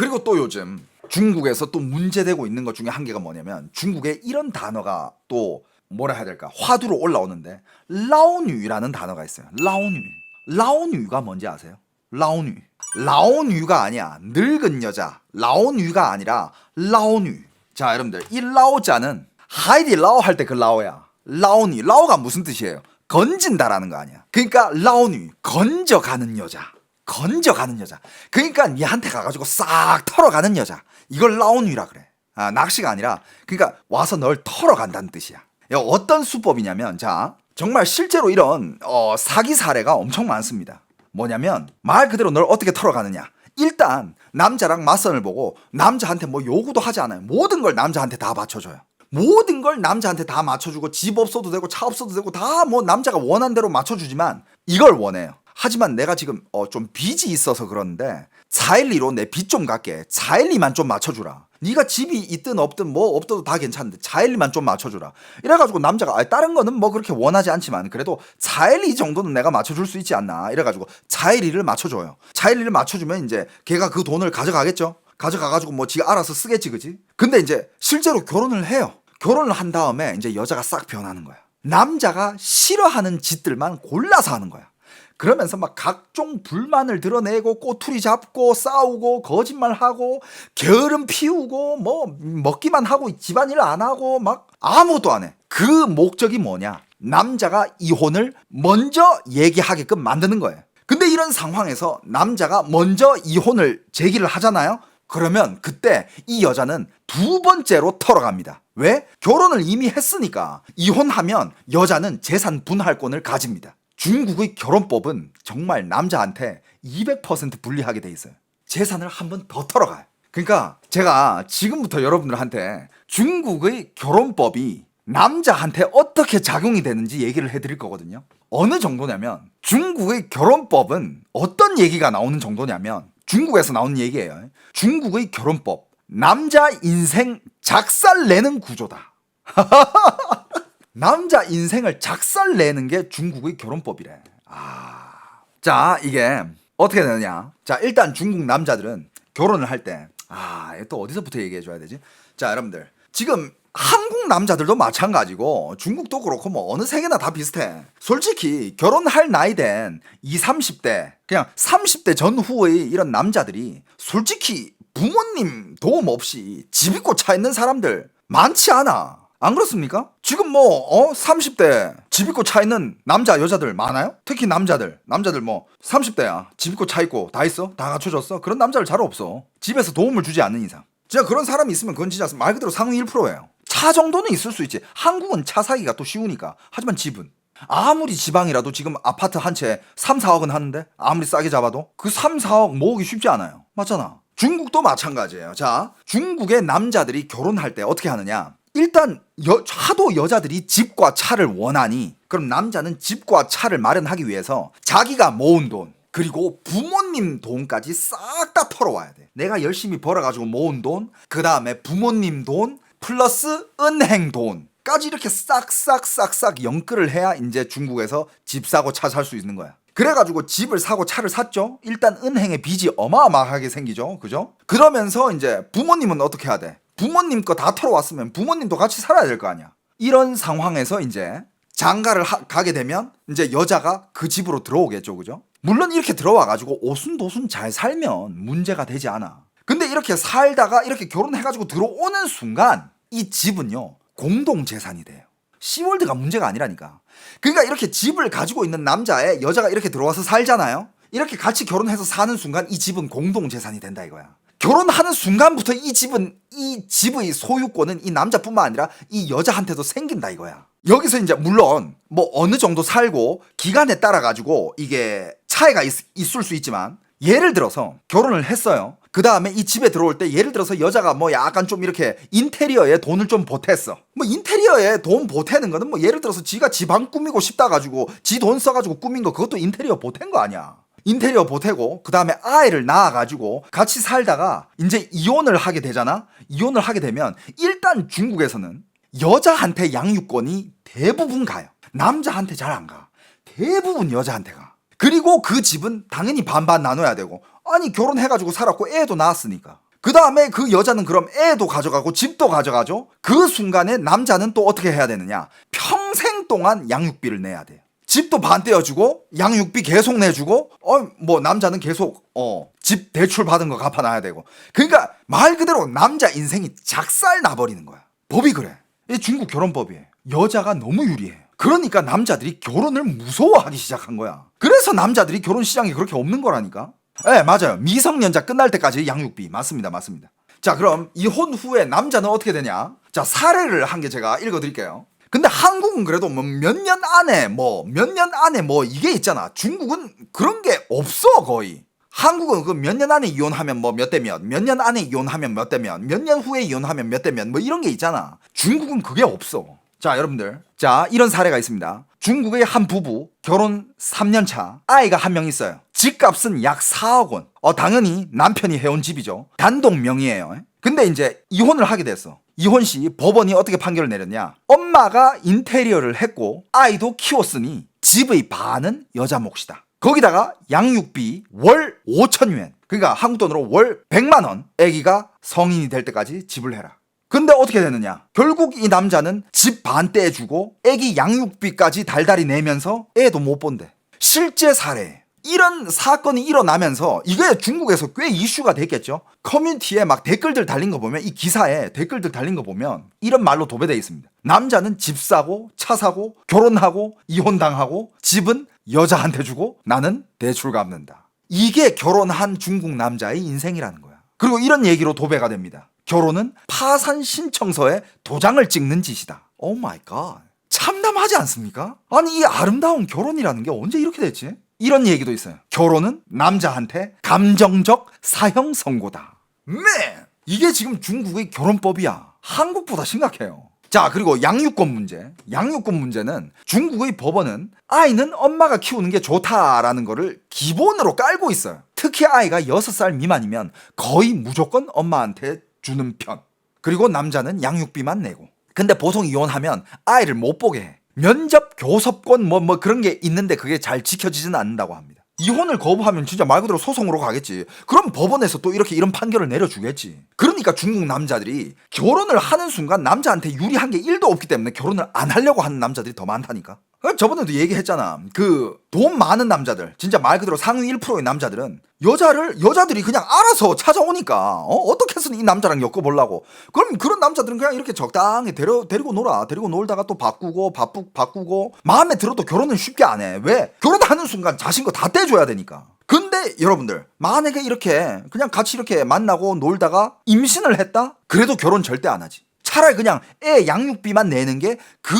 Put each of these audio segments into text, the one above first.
그리고 또 요즘 중국에서 또 문제되고 있는 것 중에 한 개가 뭐냐면 중국에 이런 단어가 또 뭐라 해야 될까 화두로 올라오는데 라오뉴라는 단어가 있어요. 라오뉴. 라오뉴가 뭔지 아세요? 라오뉴. 라오뉴가 아니야. 늙은 여자. 라오뉴가 아니라 라오뉴. 자, 여러분들 이 라오자는 하이디 라오 할 때 그 라오야. 라오뉴. 라오가 무슨 뜻이에요? 건진다라는 거 아니야. 그러니까 라오뉴. 건져가는 여자. 건져가는 여자. 그러니까 니한테 가가지고 싹 털어가는 여자. 이걸 라오뉴라 그래. 아, 낚시가 아니라 그러니까 와서 널 털어간다는 뜻이야. 야, 어떤 수법이냐면 자 정말 실제로 이런 어, 사기 사례가 엄청 많습니다. 뭐냐면 말 그대로 널 어떻게 털어가느냐. 일단 남자랑 맞선을 보고 남자한테 뭐 요구도 하지 않아요. 모든 걸 남자한테 다 맞춰줘요. 모든 걸 남자한테 다 맞춰주고 집 없어도 되고 차 없어도 되고 다 뭐 남자가 원한 대로 맞춰주지만 이걸 원해요. 하지만 내가 지금 어, 좀 빚이 있어서 그러는데 412로 내 빚 좀 갚게 412만 좀 맞춰주라. 네가 집이 있든 없든 뭐 없어도 다 괜찮은데 412만 좀 맞춰주라. 이래가지고 남자가 아, 다른 거는 뭐 그렇게 원하지 않지만 그래도 412 정도는 내가 맞춰줄 수 있지 않나. 이래가지고 412를 맞춰줘요. 412를 맞춰주면 이제 걔가 그 돈을 가져가겠죠. 가져가가지고 뭐 지가 알아서 쓰겠지, 그지? 근데 이제 실제로 결혼을 해요. 결혼을 한 다음에 이제 여자가 싹 변하는 거야. 남자가 싫어하는 짓들만 골라서 하는 거야. 그러면서 막 각종 불만을 드러내고 꼬투리 잡고 싸우고 거짓말하고 게으름 피우고 뭐 먹기만 하고 집안일 안 하고 막 아무것도 안 해. 그 목적이 뭐냐? 남자가 이혼을 먼저 얘기하게끔 만드는 거예요. 근데 이런 상황에서 남자가 먼저 이혼을 제기를 하잖아요. 그러면 그때 이 여자는 두 번째로 털어갑니다. 왜? 결혼을 이미 했으니까 이혼하면 여자는 재산 분할권을 가집니다. 중국의 결혼법은 정말 남자한테 200% 불리하게 돼 있어요. 재산을 한 번 더 털어가요. 그러니까 제가 지금부터 여러분들한테 중국의 결혼법이 남자한테 어떻게 작용이 되는지 얘기를 해드릴 거거든요. 어느 정도냐면 중국의 결혼법은 어떤 얘기가 나오는 정도냐면 중국에서 나오는 얘기예요. 중국의 결혼법 남자 인생 작살 내는 구조다. 남자 인생을 작살 내는 게 중국의 결혼법이래. 아. 자, 이게 어떻게 되느냐. 자, 일단 중국 남자들은 결혼을 할 때, 아, 또 어디서부터 얘기해 줘야 되지? 자, 여러분들. 지금 한국 남자들도 마찬가지고 중국도 그렇고 뭐 어느 세계나 다 비슷해. 솔직히 결혼할 나이 된 20, 30대, 그냥 30대 전후의 이런 남자들이 솔직히 부모님 도움 없이 집 있고 차 있는 사람들 많지 않아. 안 그렇습니까? 지금 뭐, 어, 30대 집 있고 차 있는 남자, 여자들 많아요? 특히 남자들. 남자들 뭐, 30대야. 집 있고 차 있고 다 있어? 다 갖춰졌어? 그런 남자들 잘 없어. 집에서 도움을 주지 않는 이상. 진짜 그런 사람이 있으면 그건 진짜 말 그대로 상위 1%예요. 차 정도는 있을 수 있지. 한국은 차 사기가 또 쉬우니까. 하지만 집은. 아무리 지방이라도 지금 아파트 한 채 3, 4억은 하는데 아무리 싸게 잡아도 그 3, 4억 모으기 쉽지 않아요. 맞잖아. 중국도 마찬가지예요. 자, 중국의 남자들이 결혼할 때 어떻게 하느냐? 일단 여, 하도 여자들이 집과 차를 원하니 그럼 남자는 집과 차를 마련하기 위해서 자기가 모은 돈 그리고 부모님 돈까지 싹 다 털어와야 돼. 내가 열심히 벌어가지고 모은 돈, 그 다음에 부모님 돈 플러스 은행 돈까지 이렇게 싹싹싹싹 연끌을 해야 이제 중국에서 집 사고 차 살 수 있는 거야. 그래가지고 집을 사고 차를 샀죠. 일단 은행에 빚이 어마어마하게 생기죠. 그죠? 그러면서 이제 부모님은 어떻게 해야 돼? 부모님 거 다 털어왔으면 부모님도 같이 살아야 될 거 아니야. 이런 상황에서 이제 장가를 하- 가게 되면 이제 여자가 그 집으로 들어오겠죠. 그죠? 물론 이렇게 들어와가지고 오순도순 잘 살면 문제가 되지 않아. 근데 이렇게 살다가 이렇게 결혼해가지고 들어오는 순간 이 집은요 공동 재산이 돼요. 시월드가 문제가 아니라니까. 그러니까 이렇게 집을 가지고 있는 남자애 여자가 이렇게 들어와서 살잖아요. 이렇게 같이 결혼해서 사는 순간 이 집은 공동 재산이 된다 이거야. 결혼하는 순간부터 이 집은 이 집의 소유권은 이 남자뿐만 아니라 이 여자한테도 생긴다 이거야. 여기서 이제 물론 뭐 어느 정도 살고 기간에 따라 가지고 이게 차이가 있, 있을 수 있지만 예를 들어서 결혼을 했어요. 그 다음에 이 집에 들어올 때 예를 들어서 여자가 뭐 약간 좀 이렇게 인테리어에 돈을 좀 보탰어. 뭐 인테리어에 돈 보태는 거는 뭐 예를 들어서 지가 지방 꾸미고 싶다 가지고 지 돈 써가지고 꾸민 거 그것도 인테리어 보탠 거 아니야. 인테리어 보태고 그 다음에 아이를 낳아가지고 같이 살다가 이제 이혼을 하게 되잖아. 이혼을 하게 되면 일단 중국에서는 여자한테 양육권이 대부분 가요. 남자한테 잘 안 가. 대부분 여자한테 가. 그리고 그 집은 당연히 반반 나눠야 되고 아니 결혼해가지고 살았고 애도 낳았으니까 그 다음에 그 여자는 그럼 애도 가져가고 집도 가져가죠. 그 순간에 남자는 또 어떻게 해야 되느냐? 평생 동안 양육비를 내야 돼요. 집도 반 떼어주고 양육비 계속 내주고 어 뭐 남자는 계속 어 집 대출 받은 거 갚아놔야 되고. 그러니까 말 그대로 남자 인생이 작살 나버리는 거야. 법이 그래. 이 중국 결혼법이에요. 여자가 너무 유리해. 그러니까 남자들이 결혼을 무서워하기 시작한 거야. 그래서 남자들이 결혼 시장이 그렇게 없는 거라니까. 예 맞아요. 미성년자 끝날 때까지 양육비. 맞습니다 맞습니다. 자 그럼 이혼 후에 남자는 어떻게 되냐? 자 사례를 한 개 제가 읽어드릴게요 근데 한국은 그래도 뭐 몇 년 안에 뭐 몇 년 안에 뭐 이게 있잖아. 중국은 그런 게 없어 거의. 한국은 그 몇 년 안에 이혼하면 뭐 몇대 몇, 몇년 안에 이혼하면 몇대 몇, 몇년 후에 이혼하면 몇대 몇, 뭐 이런 게 있잖아. 중국은 그게 없어. 자, 여러분들. 자, 이런 사례가 있습니다. 중국의 한 부부, 결혼 3년 차, 아이가 한 명 있어요. 집값은 약 4억 원. 어, 당연히 남편이 해온 집이죠. 단독 명의예요. 근데 이제 이혼을 하게 됐어. 이혼 시 법원이 어떻게 판결을 내렸냐? 엄마가 인테리어를 했고 아이도 키웠으니 집의 반은 여자 몫이다. 거기다가 양육비 월 5천 유엔. 그러니까 한국 돈으로 월 100만 원. 아기가 성인이 될 때까지 지불해라. 근데 어떻게 되느냐? 결국 이 남자는 집 반 떼주고 아기 양육비까지 달달이 내면서 애도 못 본대. 실제 사례. 이런 사건이 일어나면서 이게 중국에서 꽤 이슈가 됐겠죠. 커뮤니티에 막 댓글들 달린 거 보면 이 기사에 댓글들 달린 거 보면 이런 말로 도배돼 있습니다. 남자는 집 사고 차 사고 결혼하고 이혼당하고 집은 여자한테 주고 나는 대출 갚는다. 이게 결혼한 중국 남자의 인생이라는 거야. 그리고 이런 얘기로 도배가 됩니다. 결혼은 파산 신청서에 도장을 찍는 짓이다. 오 마이 갓. 참담하지 않습니까? 아니 이 아름다운 결혼이라는 게 언제 이렇게 됐지? 이런 얘기도 있어요. 결혼은 남자한테 감정적 사형 선고다. 맨! 이게 지금 중국의 결혼법이야. 한국보다 심각해요. 자, 그리고 양육권 문제. 양육권 문제는 중국의 법원은 아이는 엄마가 키우는 게 좋다라는 거를 기본으로 깔고 있어요. 특히 아이가 6살 미만이면 거의 무조건 엄마한테 주는 편. 그리고 남자는 양육비만 내고. 근데 보통 이혼하면 아이를 못 보게 해. 면접, 교섭권 뭐뭐 그런 게 있는데 그게 잘 지켜지지는 않는다고 합니다. 이혼을 거부하면 진짜 말 그대로 소송으로 가겠지. 그럼 법원에서 또 이렇게 이런 판결을 내려주겠지. 그러니까 중국 남자들이 결혼을 하는 순간 남자한테 유리한 게 1도 없기 때문에 결혼을 안 하려고 하는 남자들이 더 많다니까. 어, 저번에도 얘기했잖아. 그 돈 많은 남자들, 진짜 말 그대로 상위 1%의 남자들은 여자를 여자들이 그냥 알아서 찾아오니까 어? 어떻게 해서는 이 남자랑 엮어보려고. 그럼 그런 남자들은 그냥 이렇게 적당히 데려 데리고 놀아. 데리고 놀다가 또 바꾸고 바꾸 바꾸고 마음에 들어도 결혼은 쉽게 안 해. 왜? 결혼하는 순간 자신 거 다 떼줘야 되니까. 근데 여러분들 만약에 이렇게 그냥 같이 이렇게 만나고 놀다가 임신을 했다? 그래도 결혼 절대 안 하지. 차라리 그냥 애 양육비만 내는 게 그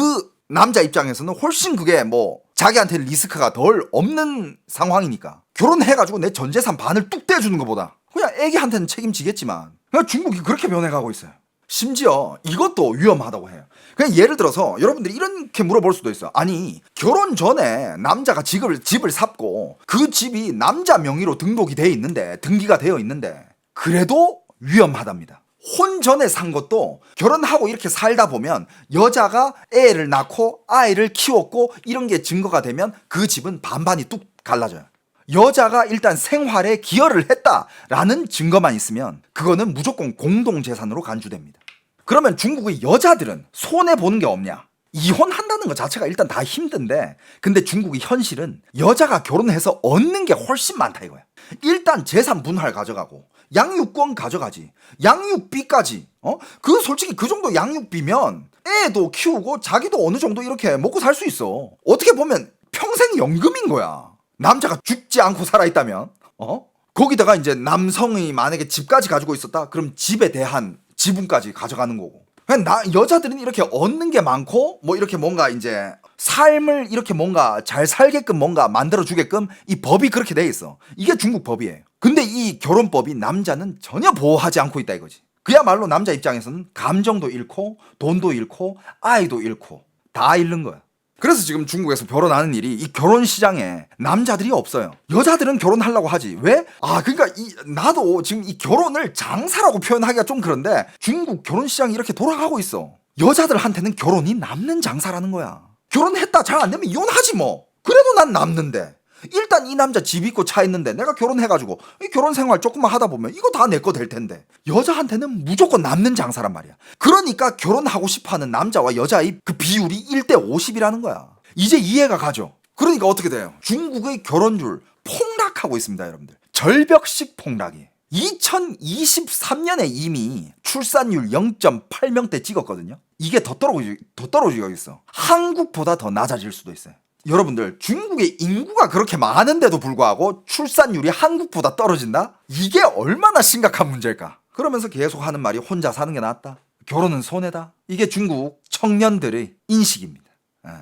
남자 입장에서는 훨씬 그게 뭐 자기한테 리스크가 덜 없는 상황이니까 결혼해가지고 내 전 재산 반을 뚝 떼주는 것보다 그냥 애기한테는 책임지겠지만 그냥 중국이 그렇게 변해가고 있어요. 심지어 이것도 위험하다고 해요. 그냥 예를 들어서 여러분들이 이렇게 물어볼 수도 있어요. 아니 결혼 전에 남자가 집을 집을 샀고 그 집이 남자 명의로 등록이 돼 있는데 등기가 되어 있는데 그래도 위험하답니다. 혼 전에 산 것도 결혼하고 이렇게 살다 보면 여자가 애를 낳고 아이를 키웠고 이런 게 증거가 되면 그 집은 반반이 뚝 갈라져요. 여자가 일단 생활에 기여를 했다라는 증거만 있으면 그거는 무조건 공동재산으로 간주됩니다. 그러면 중국의 여자들은 손해 보는 게 없냐? 이혼한다는 것 자체가 일단 다 힘든데 근데 중국의 현실은 여자가 결혼해서 얻는 게 훨씬 많다 이거야. 일단 재산 분할 가져가고 양육권 가져가지. 양육비까지. 어? 그 솔직히 그 정도 양육비면 애도 키우고 자기도 어느 정도 이렇게 먹고 살 수 있어. 어떻게 보면 평생 연금인 거야. 남자가 죽지 않고 살아있다면, 어? 거기다가 이제 남성이 만약에 집까지 가지고 있었다? 그럼 집에 대한 지분까지 가져가는 거고. 그냥 나, 여자들은 이렇게 얻는 게 많고, 뭐 이렇게 뭔가 이제 삶을 이렇게 뭔가 잘 살게끔 뭔가 만들어 주게끔 이 법이 그렇게 돼 있어. 이게 중국 법이에요. 근데 이 결혼법이 남자는 전혀 보호하지 않고 있다 이거지. 그야말로 남자 입장에서는 감정도 잃고, 돈도 잃고, 아이도 잃고, 다 잃는 거야. 그래서 지금 중국에서 결혼하는 일이 이 결혼 시장에 남자들이 없어요. 여자들은 결혼하려고 하지. 왜? 아, 그러니까 이 나도 지금 이 결혼을 장사라고 표현하기가 좀 그런데 중국 결혼 시장이 이렇게 돌아가고 있어. 여자들한테는 결혼이 남는 장사라는 거야. 결혼했다 잘 안 되면 이혼하지 뭐. 그래도 난 남는데. 일단 이 남자 집 있고 차 있는데 내가 결혼해가지고 이 결혼 생활 조금만 하다 보면 이거 다 내 거 될 텐데 여자한테는 무조건 남는 장사란 말이야. 그러니까 결혼하고 싶어하는 남자와 여자의 그 비율이 1대 50이라는 거야. 이제 이해가 가죠. 그러니까 어떻게 돼요? 중국의 결혼율 폭락하고 있습니다, 여러분들. 절벽식 폭락이. 2023년에 이미 출산율 0.8명대 찍었거든요. 이게 더 떨어지 더 떨어지고 있어. 한국보다 더 낮아질 수도 있어요. 여러분들 중국의 인구가 그렇게 많은데도 불구하고 출산율이 한국보다 떨어진다? 이게 얼마나 심각한 문제일까? 그러면서 계속 하는 말이 혼자 사는 게 낫다. 결혼은 손해다. 이게 중국 청년들의 인식입니다. 예.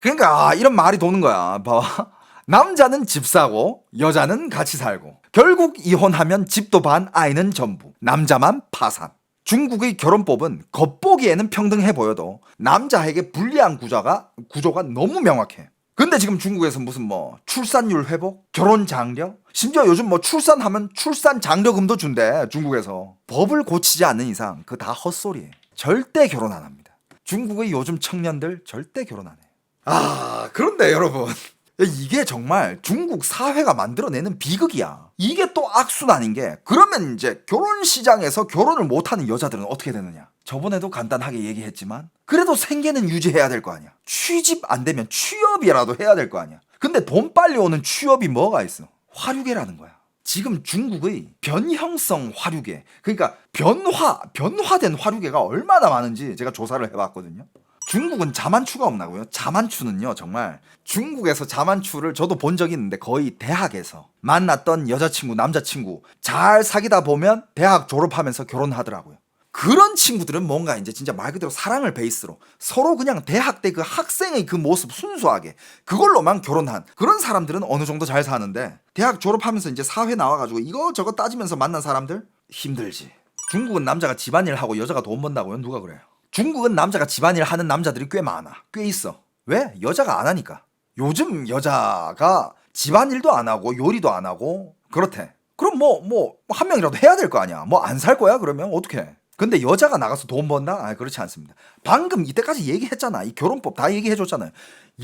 그러니까 아, 이런 말이 도는 거야. 봐봐. 남자는 집 사고 여자는 같이 살고 결국 이혼하면 집도 반 아이는 전부 남자만 파산. 중국의 결혼법은 겉보기에는 평등해 보여도 남자에게 불리한 구조가 구조가 너무 명확해. 근데 지금 중국에서 무슨 뭐 출산율 회복, 결혼 장려, 심지어 요즘 뭐 출산하면 출산 장려금도 준대 중국에서 법을 고치지 않는 이상 그 다 헛소리에 절대 결혼 안 합니다. 중국의 요즘 청년들 절대 결혼 안 해. 아 그런데 여러분 이게 정말 중국 사회가 만들어내는 비극이야. 이게 또 악순환인 게 그러면 이제 결혼 시장에서 결혼을 못하는 여자들은 어떻게 되느냐? 저번에도 간단하게 얘기했지만 그래도 생계는 유지해야 될 거 아니야. 취집 안 되면 취업이라도 해야 될 거 아니야. 근데 돈 빨리 오는 취업이 뭐가 있어? 화류계라는 거야. 지금 중국의 변형성 화류계, 그러니까 변화, 변화된 화류계가 얼마나 많은지 제가 조사를 해봤거든요. 중국은 자만추가 없나고요? 자만추는요, 정말 중국에서 자만추를 저도 본 적이 있는데 거의 대학에서 만났던 여자친구, 남자친구 잘 사귀다 보면 대학 졸업하면서 결혼하더라고요. 그런 친구들은 뭔가 이제 진짜 말 그대로 사랑을 베이스로 서로 그냥 대학 때 그 학생의 그 모습 순수하게 그걸로만 결혼한 그런 사람들은 어느 정도 잘 사는데 대학 졸업하면서 이제 사회 나와가지고 이거 저거 따지면서 만난 사람들 힘들지. 중국은 남자가 집안일 하고 여자가 돈 번다고요? 누가 그래요? 중국은 남자가 집안일 하는 남자들이 꽤 많아. 꽤 있어. 왜? 여자가 안 하니까. 요즘 여자가 집안일도 안 하고 요리도 안 하고 그렇대. 그럼 뭐 뭐 한 명이라도 해야 될 거 아니야. 뭐 안 살 거야 그러면 어떻게? 근데 여자가 나가서 돈 번다? 아, 그렇지 않습니다. 방금 이때까지 얘기했잖아. 이 결혼법 다 얘기해 줬잖아요.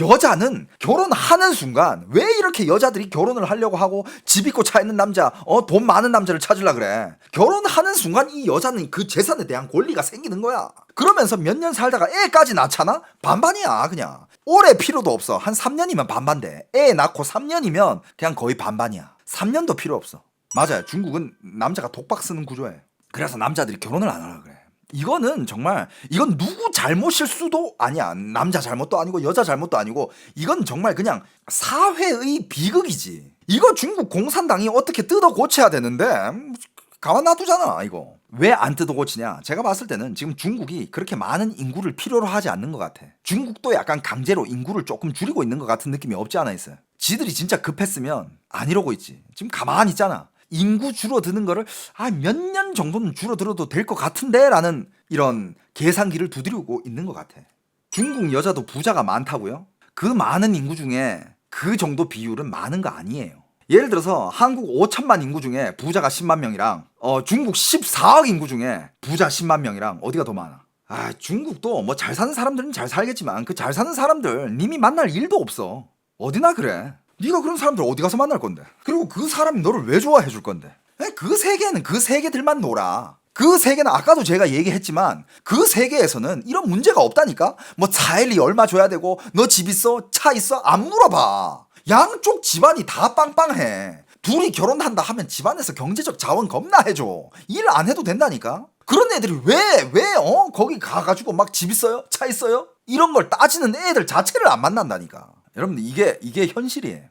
여자는 결혼하는 순간 왜 이렇게 여자들이 결혼을 하려고 하고 집 있고 차 있는 남자, 어, 돈 많은 남자를 찾으려 그래. 결혼하는 순간 이 여자는 그 재산에 대한 권리가 생기는 거야. 그러면서 몇 년 살다가 애까지 낳잖아? 반반이야, 그냥. 오래 필요도 없어. 한 3년이면 반반돼. 애 낳고 3년이면 그냥 거의 반반이야. 3년도 필요 없어. 맞아요. 중국은 남자가 독박 쓰는 구조예요. 그래서 남자들이 결혼을 안 하려 그래. 이거는 정말 이건 누구 잘못일 수도 아니야. 남자 잘못도 아니고 여자 잘못도 아니고 이건 정말 그냥 사회의 비극이지. 이거 중국 공산당이 어떻게 뜯어 고쳐야 되는데 음, 가만 놔두잖아 이거. 왜 안 뜯어 고치냐? 제가 봤을 때는 지금 중국이 그렇게 많은 인구를 필요로 하지 않는 것 같아. 중국도 약간 강제로 인구를 조금 줄이고 있는 것 같은 느낌이 없지 않아 있어요. 지들이 진짜 급했으면 안 이러고 있지. 지금 가만히 있잖아. 인구 줄어드는 거를 아 몇 년 정도는 줄어들어도 될 것 같은데라는 이런 계산기를 두드리고 있는 것 같아. 중국 여자도 부자가 많다고요? 그 많은 인구 중에 그 정도 비율은 많은 거 아니에요. 예를 들어서 한국 5천만 인구 중에 부자가 10만 명이랑 어 중국 14억 인구 중에 부자 10만 명이랑 어디가 더 많아? 아 중국도 뭐 잘 사는 사람들은 잘 살겠지만 그 잘 사는 사람들 님이 만날 일도 없어. 어디나 그래. 네가 그런 사람들 어디 가서 만날 건데? 그리고 그 사람이 너를 왜 좋아해 줄 건데? 에, 그 세계는 그 세계들만 놀아. 그 세계는 아까도 제가 얘기했지만 그 세계에서는 이런 문제가 없다니까? 뭐 차일리 얼마 줘야 되고 너 집 있어? 차 있어? 안 물어봐. 양쪽 집안이 다 빵빵해. 둘이 결혼한다 하면 집안에서 경제적 자원 겁나 해줘. 일 안 해도 된다니까? 그런 애들이 왜, 왜, 어? 거기 가가지고 막 집 있어요? 차 있어요? 이런 걸 따지는 애들 자체를 안 만난다니까. 여러분들 이게, 이게 현실이에요.